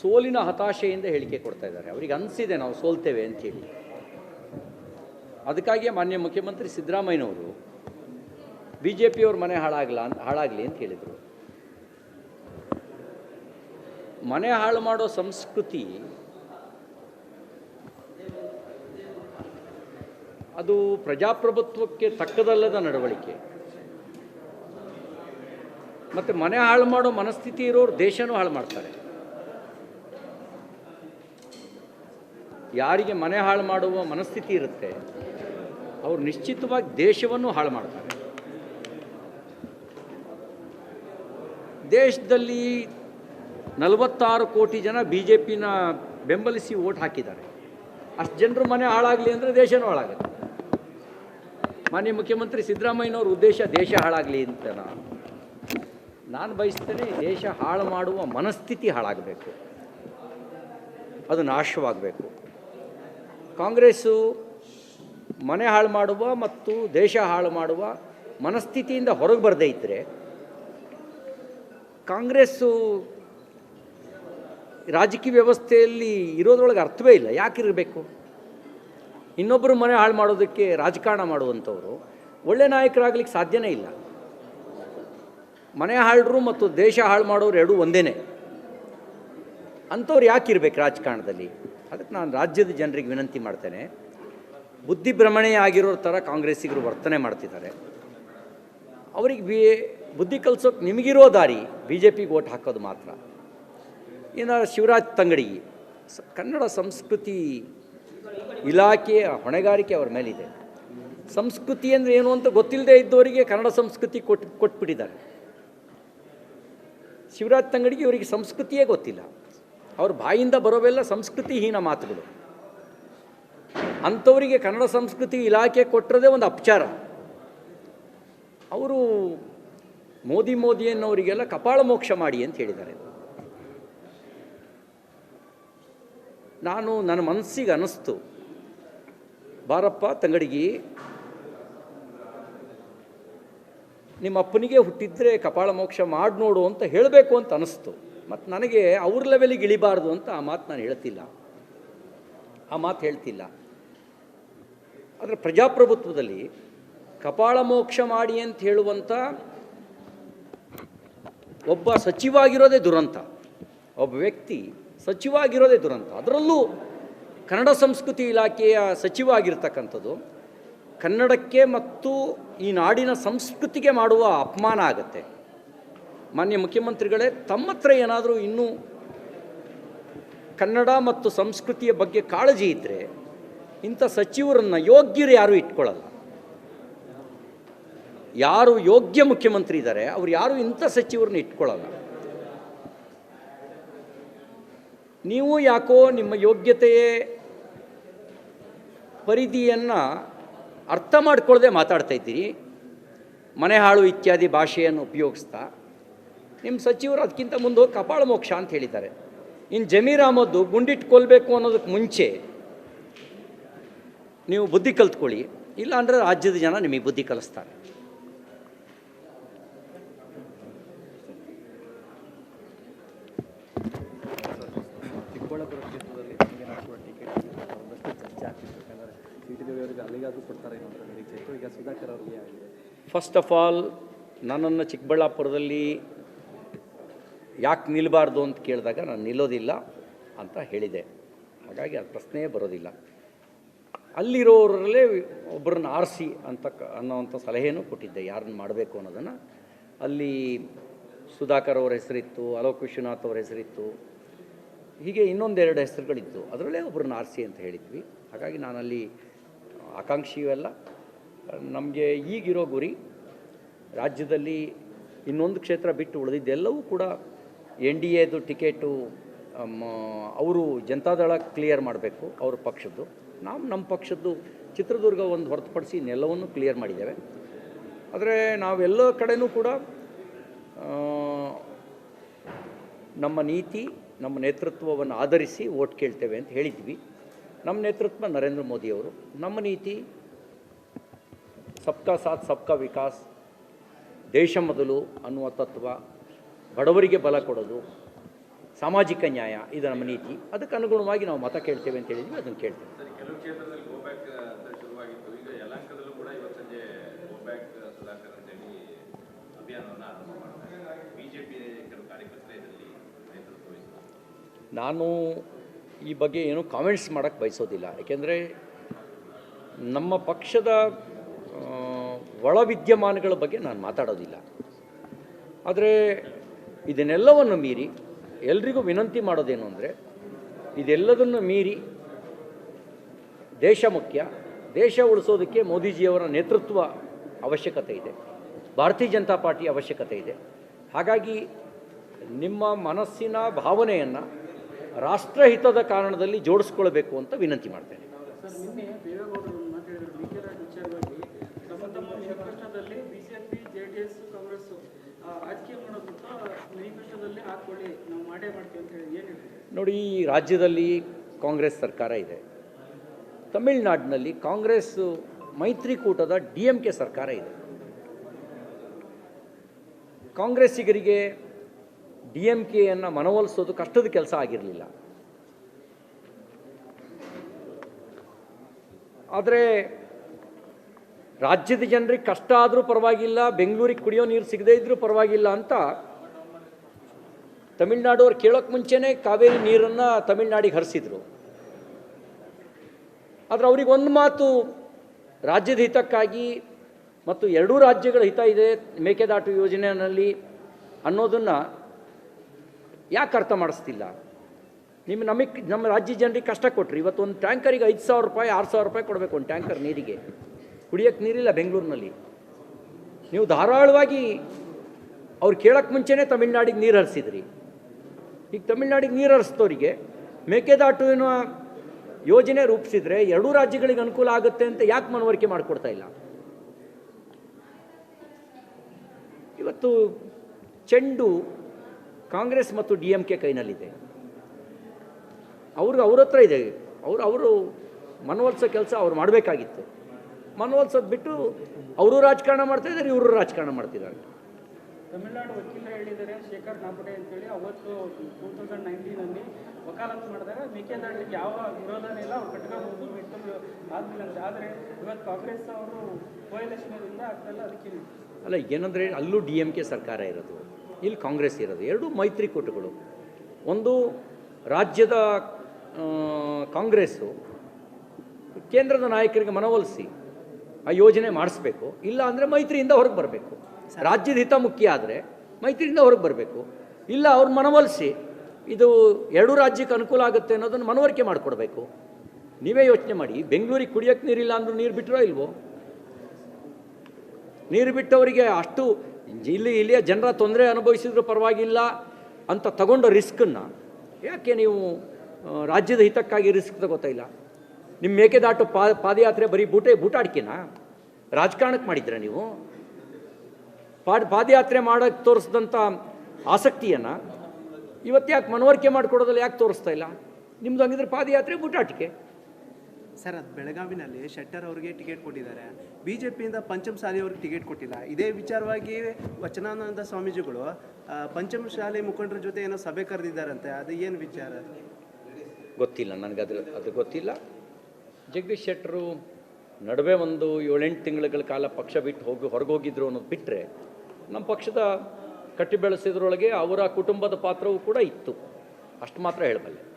ಸೋಲಿನ ಹತಾಶೆಯಿಂದ ಹೇಳಿಕೆ ಕೊಡ್ತಾ ಇದ್ದಾರೆ. ಅವರಿಗೆ ಅನಿಸಿದೆ ನಾವು ಸೋಲ್ತೇವೆ ಅಂಥೇಳಿ ಅದಕ್ಕಾಗಿಯೇ ಮಾನ್ಯ ಮುಖ್ಯಮಂತ್ರಿ ಸಿದ್ದರಾಮಯ್ಯನವರು ಬಿ ಜೆ ಪಿಯವ್ರ ಮನೆ ಹಾಳಾಗಲ್ಲ ಹಾಳಾಗಲಿ ಅಂತ ಹೇಳಿದರು. ಮನೆ ಹಾಳು ಮಾಡೋ ಸಂಸ್ಕೃತಿ ಅದು ಪ್ರಜಾಪ್ರಭುತ್ವಕ್ಕೆ ತಕ್ಕದಲ್ಲದ ನಡವಳಿಕೆ. ಮತ್ತು ಮನೆ ಹಾಳು ಮಾಡೋ ಮನಸ್ಥಿತಿ ಇರೋರು ದೇಶನೂ ಹಾಳು ಮಾಡ್ತಾರೆ. ಯಾರಿಗೆ ಮನೆ ಹಾಳು ಮಾಡುವ ಮನಸ್ಥಿತಿ ಇರುತ್ತೆ, ಅವರು ನಿಶ್ಚಿತವಾಗಿ ದೇಶವನ್ನು ಹಾಳು ಮಾಡ್ತಾರೆ. ದೇಶದಲ್ಲಿ ನಲವತ್ತಾರು ಕೋಟಿ ಜನ ಬಿ ಜೆ ಪಿನ ಬೆಂಬಲಿಸಿ ಓಟ್ ಹಾಕಿದ್ದಾರೆ. ಅಷ್ಟು ಜನರು ಮನೆ ಹಾಳಾಗಲಿ ಅಂದರೆ ದೇಶನೂ ಹಾಳಾಗುತ್ತೆ ಮಾನ್ಯ ಮುಖ್ಯಮಂತ್ರಿ ಸಿದ್ದರಾಮಯ್ಯನವ್ರ ಉದ್ದೇಶ ದೇಶ ಹಾಳಾಗಲಿ ಅಂತ ನಾನು ಬಯಸ್ತೇನೆ ದೇಶ ಹಾಳು ಮಾಡುವ ಮನಸ್ಥಿತಿ ಹಾಳಾಗಬೇಕು. ಅದು ನಾಶವಾಗಬೇಕು. ಕಾಂಗ್ರೆಸ್ಸು ಮನೆ ಹಾಳು ಮಾಡುವ ಮತ್ತು ದೇಶ ಹಾಳು ಮಾಡುವ ಮನಸ್ಥಿತಿಯಿಂದ ಹೊರಗೆ ಬರದೇ ಇದ್ದರೆ ಕಾಂಗ್ರೆಸ್ಸು ರಾಜಕೀಯ ವ್ಯವಸ್ಥೆಯಲ್ಲಿ ಇರೋದ್ರೊಳಗೆ ಅರ್ಥವೇ ಇಲ್ಲ. ಯಾಕಿರಬೇಕು? ಇನ್ನೊಬ್ಬರು ಮನೆ ಹಾಳು ಮಾಡೋದಕ್ಕೆ ರಾಜಕಾರಣ ಮಾಡುವಂಥವರು ಒಳ್ಳೆ ನಾಯಕರಾಗಲಿಕ್ಕೆ ಸಾಧ್ಯನೇ ಇಲ್ಲ. ಮನೆ ಹಾಳರು ಮತ್ತು ದೇಶ ಹಾಳು ಮಾಡೋರು ಎರಡೂ ಒಂದೇ ಅಂಥವ್ರು ಯಾಕಿರ್ಬೇಕು ರಾಜಕಾರಣದಲ್ಲಿ? ಅದಕ್ಕೆ ನಾನು ರಾಜ್ಯದ ಜನರಿಗೆ ವಿನಂತಿ ಮಾಡ್ತೇನೆ. ಬುದ್ಧಿಭ್ರಮಣೆ ಆಗಿರೋ ಥರ ಕಾಂಗ್ರೆಸ್ಸಿಗರು ವರ್ತನೆ ಮಾಡ್ತಿದ್ದಾರೆ. ಅವ್ರಿಗೆ ಬಿ ಬುದ್ಧಿ ಕಲಿಸೋಕೆ ನಿಮಗಿರೋ ದಾರಿ ಬಿ ಜೆ ಪಿಗೆ ಓಟ್ ಹಾಕೋದು ಮಾತ್ರ. ಇನ್ನು ಶಿವರಾಜ್ ತಂಗಡಿ ಕನ್ನಡ ಸಂಸ್ಕೃತಿ ಇಲಾಖೆಯ ಹೊಣೆಗಾರಿಕೆ ಅವ್ರ ಮೇಲಿದೆ. ಸಂಸ್ಕೃತಿ ಅಂದರೆ ಏನು ಅಂತ ಗೊತ್ತಿಲ್ಲದೆ ಇದ್ದವರಿಗೆ ಕನ್ನಡ ಸಂಸ್ಕೃತಿ ಕೊಟ್ಟು ಕೊಟ್ಬಿಟ್ಟಿದ್ದಾರೆ. ಶಿವರಾಜ್ ತಂಗಡಿಗೆ ಇವರಿಗೆ ಸಂಸ್ಕೃತಿಯೇ ಗೊತ್ತಿಲ್ಲ. ಅವ್ರ ಬಾಯಿಂದ ಬರೋವೆಲ್ಲ ಸಂಸ್ಕೃತಿಹೀನ ಮಾತುಗಳು. ಅಂಥವರಿಗೆ ಕನ್ನಡ ಸಂಸ್ಕೃತಿ ಇಲಾಖೆ ಕೊಟ್ಟಿರೋದೇ ಒಂದು ಅಪಚಾರ. ಅವರು ಮೋದಿ ಮೋದಿ ಅನ್ನೋರಿಗೆಲ್ಲ ಕಪಾಳ ಮೋಕ್ಷ ಮಾಡಿ ಅಂತ ಹೇಳಿದ್ದಾರೆ. ನಾನು ನನ್ನ ಮನಸ್ಸಿಗೆ ಅನ್ನಿಸ್ತು ಬಾರಪ್ಪ, ತಂಗಡಿಗಿ ನಿಮ್ಮ ಅಪ್ಪನಿಗೆ ಹುಟ್ಟಿದ್ರೆ ಕಪಾಳ ಮೋಕ್ಷ ಮಾಡಿ ನೋಡು ಅಂತ ಹೇಳಬೇಕು ಅಂತ ಅನಿಸ್ತು. ಮತ್ತು ನನಗೆ ಅವ್ರ ಲೆವೆಲಿಗೆ ಇಳಿಬಾರ್ದು ಅಂತ ಆ ಮಾತು ನಾನು ಹೇಳ್ತಿಲ್ಲ. ಆ ಮಾತು ಹೇಳ್ತಿಲ್ಲ. ಆದರೆ ಪ್ರಜಾಪ್ರಭುತ್ವದಲ್ಲಿ ಕಪಾಳ ಮೋಕ್ಷ ಮಾಡಿ ಅಂತ ಹೇಳುವಂಥ ಒಬ್ಬ ಸಚಿವಾಗಿರೋದೇ ದುರಂತ. ಒಬ್ಬ ವ್ಯಕ್ತಿ ಸಚಿವಾಗಿರೋದೇ ದುರಂತ. ಅದರಲ್ಲೂ ಕನ್ನಡ ಸಂಸ್ಕೃತಿ ಇಲಾಖೆಯ ಸಚಿವ ಆಗಿರ್ತಕ್ಕಂಥದ್ದು ಕನ್ನಡಕ್ಕೆ ಮತ್ತು ಈ ನಾಡಿನ ಸಂಸ್ಕೃತಿಗೆ ಮಾಡುವ ಅಪಮಾನ ಆಗುತ್ತೆ. ಮಾನ್ಯ ಮುಖ್ಯಮಂತ್ರಿಗಳೇ, ತಮ್ಮ ಹತ್ರ ಏನಾದರೂ ಇನ್ನೂ ಕನ್ನಡ ಮತ್ತು ಸಂಸ್ಕೃತಿಯ ಬಗ್ಗೆ ಕಾಳಜಿ ಇದ್ದರೆ ಇಂಥ ಸಚಿವರನ್ನು ಯೋಗ್ಯರು ಯಾರೂ ಇಟ್ಕೊಳ್ಳಲ್ಲ. ಯಾರು ಯೋಗ್ಯ ಮುಖ್ಯಮಂತ್ರಿ ಇದ್ದಾರೆ ಅವ್ರು ಯಾರು ಇಂಥ ಸಚಿವರನ್ನ ಇಟ್ಕೊಳ್ಳಲ್ಲ. ನೀವು ಯಾಕೋ ನಿಮ್ಮ ಯೋಗ್ಯತೆಯೇ ಪರಿಧಿಯನ್ನು ಅರ್ಥ ಮಾಡ್ಕೊಳ್ಳದೆ ಮಾತಾಡ್ತಾ ಇದ್ದೀರಿ, ಮನೆ ಹಾಳು ಇತ್ಯಾದಿ ಭಾಷೆಯನ್ನು ಉಪಯೋಗಿಸ್ತಾ ನಿಮ್ಮ ಸಚಿವರು ಅದಕ್ಕಿಂತ ಮುಂದೆ ಹೋಗಿ ಕಪಾಳ ಮೋಕ್ಷ ಅಂತ ಹೇಳಿದ್ದಾರೆ. ಇನ್ನು ಜಮೀರ್ ಅಹಮದ್ದು ಗುಂಡಿಟ್ಟು ಕೊಲ್ಲಬೇಕು ಅನ್ನೋದಕ್ಕೆ ಮುಂಚೆ ನೀವು ಬುದ್ಧಿ ಕಲ್ತ್ಕೊಳ್ಳಿ. ಇಲ್ಲ ಅಂದರೆ ರಾಜ್ಯದ ಜನ ನಿಮಗೆ ಬುದ್ಧಿ ಕಲಿಸ್ತಾರೆ. ಫಸ್ಟ್ ಆಫ್ ಆಲ್ ನನ್ನನ್ನು ಚಿಕ್ಕಬಳ್ಳಾಪುರದಲ್ಲಿ ಯಾಕೆ ನಿಲ್ಲಬಾರ್ದು ಅಂತ ಕೇಳಿದಾಗ ನಾನು ನಿಲ್ಲೋದಿಲ್ಲ ಅಂತ ಹೇಳಿದೆ. ಹಾಗಾಗಿ ಅದು ಪ್ರಶ್ನೆಯೇ ಬರೋದಿಲ್ಲ. ಅಲ್ಲಿರೋರಲ್ಲೇ ಒಬ್ಬರನ್ನ ಆರಿಸಿ ಅಂತ ಅನ್ನೋವಂಥ ಸಲಹೆನೂ ಕೊಟ್ಟಿದ್ದೆ. ಯಾರನ್ನ ಮಾಡಬೇಕು ಅನ್ನೋದನ್ನು. ಅಲ್ಲಿ ಸುಧಾಕರ್ ಅವರ ಹೆಸರಿತ್ತು, ಅಲೋಕ್ ವಿಶ್ವನಾಥ್ ಅವರ ಹೆಸರಿತ್ತು. ಹೀಗೆ ಇನ್ನೊಂದೆರಡು ಹೆಸರುಗಳಿತ್ತು ಅದರಲ್ಲೇ ಒಬ್ಬರನ್ನ ಆರಿಸಿ ಅಂತ ಹೇಳಿದ್ವಿ. ಹಾಗಾಗಿ ನಾನಲ್ಲಿ ಆಕಾಂಕ್ಷಿಯೂ ಅಲ್ಲ. ನಮಗೆ ಈಗಿರೋ ಗುರಿ, ರಾಜ್ಯದಲ್ಲಿ ಇನ್ನೊಂದು ಕ್ಷೇತ್ರ ಬಿಟ್ಟು ಉಳಿದಿದ್ದೆಲ್ಲವೂ ಕೂಡ ಎನ್ ಡಿ ಎದು ಟಿಕೆಟು ಅವರು ಜನತಾದಳ ಕ್ಲಿಯರ್ ಮಾಡಬೇಕು, ಅವ್ರ ಪಕ್ಷದ್ದು. ನಾವು ನಮ್ಮ ಪಕ್ಷದ್ದು ಚಿತ್ರದುರ್ಗ ಒಂದು ಹೊರತುಪಡಿಸಿ ನೆಲವನ್ನು ಕ್ಲಿಯರ್ ಮಾಡಿದ್ದೇವೆ. ಆದರೆ ನಾವೆಲ್ಲ ಕಡೆಯೂ ಕೂಡ ನಮ್ಮ ನೀತಿ, ನಮ್ಮ ನೇತೃತ್ವವನ್ನು ಆಧರಿಸಿ ಓಟ್ ಕೇಳ್ತೇವೆ ಅಂತ ಹೇಳಿದ್ವಿ. ನಮ್ಮ ನೇತೃತ್ವ ನರೇಂದ್ರ ಮೋದಿಯವರು ನಮ್ಮ ನೀತಿ, ಸಬ್ಕಾ ಸಾಥ್, ಸಬ್ಕಾ ವಿಕಾಸ್, ದೇಶ ಮೊದಲು ಅನ್ನುವ ತತ್ವ ಬಡವರಿಗೆ ಬಲ ಕೊಡೋದು ಸಾಮಾಜಿಕ ನ್ಯಾಯ ಇದು ನಮ್ಮ ನೀತಿ. ಅದಕ್ಕೆ ಅನುಗುಣವಾಗಿ ನಾವು ಮತ ಕೇಳ್ತೇವೆ ಅಂತ ಹೇಳಿದ್ವಿ ಅದನ್ನು ಕೇಳ್ತೇವೆ. ನಾನು ಈ ಬಗ್ಗೆ ಏನು ಕಾಮೆಂಟ್ಸ್ ಮಾಡೋಕ್ಕೆ ಬಯಸೋದಿಲ್ಲ. ಯಾಕೆಂದರೆ ನಮ್ಮ ಪಕ್ಷದ ಒಳ ವಿದ್ಯಮಾನಗಳ ಬಗ್ಗೆ ನಾನು ಮಾತಾಡೋದಿಲ್ಲ. ಆದರೆ ಇದನ್ನೆಲ್ಲವನ್ನು ಮೀರಿ ಎಲ್ರಿಗೂ ವಿನಂತಿ ಮಾಡೋದೇನು ಅಂದರೆ, ಇದೆಲ್ಲದನ್ನು ಮೀರಿ ದೇಶ ಮುಖ್ಯ, ದೇಶ ಉಳಿಸೋದಕ್ಕೆ ಮೋದಿಜಿಯವರ ನೇತೃತ್ವ ಅವಶ್ಯಕತೆ ಇದೆ, ಭಾರತೀಯ ಜನತಾ ಪಾರ್ಟಿ ಅವಶ್ಯಕತೆ ಇದೆ. ಹಾಗಾಗಿ ನಿಮ್ಮ ಮನಸ್ಸಿನ ಭಾವನೆಯನ್ನು ರಾಷ್ಟ್ರಹಿತದ ಕಾರಣದಲ್ಲಿ ಜೋಡಿಸ್ಕೊಳ್ಬೇಕು ಅಂತ ವಿನಂತಿ ಮಾಡ್ತೇನೆ ಸರ್ ನಿನ್ನೆ ದೇವೇಗೌಡರು ಒಂದು ಮಾತು ಹೇಳಿದ್ರು ಡಿ ಕೆ ರಾಜ್ ವಿಚಾರವಾಗಿ ತಮ್ಮ ತಮ್ಮ ನಿಕಷ್ಟದಲ್ಲಿ BJP J D S Congress ರಾಜಕೀಯ ನಿಕಷ್ಟದಲ್ಲಿ ಹಾಕೊಳ್ಳಿ, ನಾವು ಮಾಡೇ ಮಾಡ್ತೀವಿ ಅಂತ ನೋಡಿ, ಈ ರಾಜ್ಯದಲ್ಲಿ ಕಾಂಗ್ರೆಸ್ ಸರ್ಕಾರ ಇದೆ. ತಮಿಳುನಾಡಿನಲ್ಲಿ ಕಾಂಗ್ರೆಸ್ ಮೈತ್ರಿಕೂಟದ ಡಿ ಎಂ ಕೆ ಸರ್ಕಾರ ಇದೆ. ಕಾಂಗ್ರೆಸ್ಸಿಗರಿಗೆ ಡಿ ಎಂ ಕೆಯನ್ನು ಮನವೊಲಿಸೋದು ಕಷ್ಟದ ಕೆಲಸ ಆಗಿರಲಿಲ್ಲ. ಆದರೆ ರಾಜ್ಯದ ಜನರಿಗೆ ಕಷ್ಟ ಆದರೂ ಪರವಾಗಿಲ್ಲ, ಬೆಂಗಳೂರಿಗೆ ಕುಡಿಯೋ ನೀರು ಸಿಗದೇ ಇದ್ರೂ ಪರವಾಗಿಲ್ಲ ಅಂತ ತಮಿಳ್ನಾಡು ಅವ್ರು ಕೇಳೋಕೆ ಮುಂಚೆನೇ ಕಾವೇರಿ ನೀರನ್ನು ತಮಿಳ್ನಾಡಿಗೆ ಹರಿಸಿದ್ರು. ಆದರೆ ಅವ್ರಿಗೆ ಒಂದು ಮಾತು, ರಾಜ್ಯದ ಹಿತಕ್ಕಾಗಿ ಮತ್ತು ಎರಡೂ ರಾಜ್ಯಗಳ ಹಿತ ಇದೆ ಮೇಕೆದಾಟು ಯೋಜನೆಯಲ್ಲಿ ಅನ್ನೋದನ್ನು ಯಾಕೆ ಅರ್ಥ ಮಾಡಿಸ್ತಿಲ್ಲ? ನಿಮ್ಮ ನಮಗೆ ನಮ್ಮ ರಾಜ್ಯ ಜನರಿಗೆ ಕಷ್ಟ ಕೊಟ್ರಿ. ಇವತ್ತು ಒಂದು ಟ್ಯಾಂಕರಿಗೆ ಐದು ಸಾವಿರ ರೂಪಾಯಿ, ಆರು ಸಾವಿರ ರೂಪಾಯಿ ಕೊಡಬೇಕು ಒಂದು ಟ್ಯಾಂಕರ್ ನೀರಿಗೆ. ಕುಡಿಯೋಕ್ಕೆ ನೀರಿಲ್ಲ ಬೆಂಗಳೂರಿನಲ್ಲಿ. ನೀವು ಧಾರಾಳವಾಗಿ ಅವ್ರು ಕೇಳೋಕ್ಕೆ ಮುಂಚೆನೇ ತಮಿಳ್ನಾಡಿಗೆ ನೀರು ಹರಿಸಿದ್ರಿ. ಈಗ ತಮಿಳ್ನಾಡಿಗೆ ನೀರು ಹರಿಸಿದವರಿಗೆ ಮೇಕೆದಾಟು ಎನ್ನುವ ಯೋಜನೆ ರೂಪಿಸಿದ್ರೆ ಎರಡೂ ರಾಜ್ಯಗಳಿಗೆ ಅನುಕೂಲ ಆಗುತ್ತೆ ಅಂತ ಯಾಕೆ ಮನವರಿಕೆ ಮಾಡಿಕೊಡ್ತಾ ಇಲ್ಲ? ಇವತ್ತು ಚೆಂಡು ಕಾಂಗ್ರೆಸ್ ಮತ್ತು ಡಿ ಎಂ ಕೆ ಕೈನಲ್ಲಿದೆ. ಅವ್ರಿಗೆ ಅವ್ರ ಹತ್ರ ಇದೆ. ಅವರು ಅವರು ಮನವೊಲಿಸೋ ಕೆಲಸ ಅವ್ರು ಮಾಡಬೇಕಾಗಿತ್ತು. ಮನವೊಲಿಸೋದು ಬಿಟ್ಟು ಅವರು ರಾಜಕಾರಣ ಮಾಡ್ತಾಯಿದ್ದಾರೆ ಇವರು ರಾಜಕಾರಣ ಮಾಡ್ತಿದ್ದಾರೆ. ತಮಿಳುನಾಡು ವಕೀಲರು ಹೇಳಿದ್ದಾರೆ ಶೇಖರ್ ನಾಪಡೆ ಅಂತೇಳಿ ಅವತ್ತು ಟೂ ತೌಸಂಡ್ ನೈನ್ಟೀನಲ್ಲಿ ವಕಾಲತ್ತು ಮಾಡಿದಾಗ ಮೇಕೆದಾಟಿಗೆ ಯಾವ ವಿರೋಧನೇ ಇಲ್ಲ ಅವ್ರು ಕಟ್ಕೋಬಹುದು ಬಿಟ್ಟು ಆಗಲಿಲ್ಲ ಅಂತ. ಆದರೆ ಇವತ್ತು ಕಾಂಗ್ರೆಸ್ ಅವರು ಕೋಯಲಕ್ಷ್ಮಿಯಿಂದ ಆಗ್ತಾಯಿಲ್ಲ ಅದಕ್ಕೆ ಅಲ್ಲ ಏನಂದರೆ ಅಲ್ಲೂ ಡಿ ಎಂ ಕೆ ಸರ್ಕಾರ ಇರೋದು ಇಲ್ಲಿ ಕಾಂಗ್ರೆಸ್ ಇರೋದು ಎರಡೂ ಮೈತ್ರಿಕೂಟಗಳು ಒಂದು ರಾಜ್ಯದ ಕಾಂಗ್ರೆಸ್ಸು ಕೇಂದ್ರದ ನಾಯಕರಿಗೆ ಮನವೊಲಿಸಿ. ಆ ಯೋಜನೆ ಮಾಡಿಸ್ಬೇಕು. ಇಲ್ಲ ಅಂದರೆ ಮೈತ್ರಿಯಿಂದ ಹೊರಗೆ ಬರಬೇಕು. ರಾಜ್ಯದ ಹಿತ ಮುಖ್ಯ ಆದರೆ ಮೈತ್ರಿಯಿಂದ ಹೊರಗೆ ಬರಬೇಕು. ಇಲ್ಲ ಅವ್ರ ಮನವೊಲಿಸಿ ಇದು ಎರಡೂ ರಾಜ್ಯಕ್ಕೆ ಅನುಕೂಲ ಆಗುತ್ತೆ ಅನ್ನೋದನ್ನು ಮನವರಿಕೆ ಮಾಡಿಕೊಡ್ಬೇಕು. ನೀವೇ ಯೋಚನೆ ಮಾಡಿ ಬೆಂಗಳೂರಿಗೆ ಕುಡಿಯೋಕ್ಕೆ ನೀರಿಲ್ಲ ಅಂದರೂ ನೀರು ಬಿಟ್ಟರೋ ಇಲ್ವೋ? ನೀರು ಬಿಟ್ಟವರಿಗೆ ಅಷ್ಟು ಇಲ್ಲಿ ಇಲ್ಲಿಯ ಜನರ ತೊಂದರೆ ಅನುಭವಿಸಿದ್ರು ಪರವಾಗಿಲ್ಲ ಅಂತ ತಗೊಂಡ ರಿಸ್ಕನ್ನು ಯಾಕೆ ನೀವು ರಾಜ್ಯದ ಹಿತಕ್ಕಾಗಿ ರಿಸ್ಕ್ ತಗೋತಾ ಇಲ್ಲ? ನಿಮ್ಮ ಮೇಕೆದಾಟು ಪಾ ಪಾದಯಾತ್ರೆ ಬರೀ ಬೂಟೆ ಬೂಟಾಡಿಕೆನಾ? ರಾಜಕಾರಣಕ್ಕೆ ಮಾಡಿದ್ರ ನೀವು? ಪಾಡ್ ಪಾದಯಾತ್ರೆ ಮಾಡೋಕ್ಕೆ ತೋರಿಸಿದಂಥ ಆಸಕ್ತಿಯನ್ನು ಇವತ್ತು ಯಾಕೆ ಮನವರಿಕೆ ಮಾಡಿಕೊಡೋದಲ್ಲ ಯಾಕೆ ತೋರಿಸ್ತಾ ಇಲ್ಲ? ನಿಮ್ದು ಹಂಗಿದ್ರೆ ಪಾದಯಾತ್ರೆ ಬೂಟಾಟಿಕೆ. ಸರ್ ಅದು ಬೆಳಗಾವಿನಲ್ಲಿ ಶೆಟ್ಟರ್ ಅವರಿಗೆ ಟಿಕೆಟ್ ಕೊಟ್ಟಿದ್ದಾರೆ. ಬಿ ಜೆ ಪಿಯಿಂದ ಪಂಚಮಸಾಲಿ ಅವ್ರಿಗೆ ಟಿಕೆಟ್ ಕೊಟ್ಟಿಲ್ಲ. ಇದೇ ವಿಚಾರವಾಗಿ ವಚನಾನಂದ ಸ್ವಾಮೀಜಿಗಳು ಪಂಚಮ ಶಾಲೆ ಮುಖಂಡರ ಜೊತೆ ಏನೋ ಸಭೆ ಕರೆದಿದ್ದಾರಂತೆ. ಅದು ಏನು ವಿಚಾರ? ಗೊತ್ತಿಲ್ಲ ನನಗೆ ಅದ್ರ ಅದು ಗೊತ್ತಿಲ್ಲ. ಜಗದೀಶ್ ಶೆಟ್ಟರು ನಡುವೆ ಒಂದು ಏಳೆಂಟು ತಿಂಗಳುಗಳ ಕಾಲ ಪಕ್ಷ ಬಿಟ್ಟು ಹೋಗಿ ಹೊರಗೋಗಿದ್ರು ಅನ್ನೋದು ಬಿಟ್ಟರೆ ನಮ್ಮ ಪಕ್ಷದ ಕಟ್ಟಿ ಬೆಳೆಸಿದ್ರೊಳಗೆ ಅವರ ಕುಟುಂಬದ ಪಾತ್ರವೂ ಕೂಡ ಇತ್ತು. ಅಷ್ಟು ಮಾತ್ರ ಹೇಳಬಲ್ಲೆ.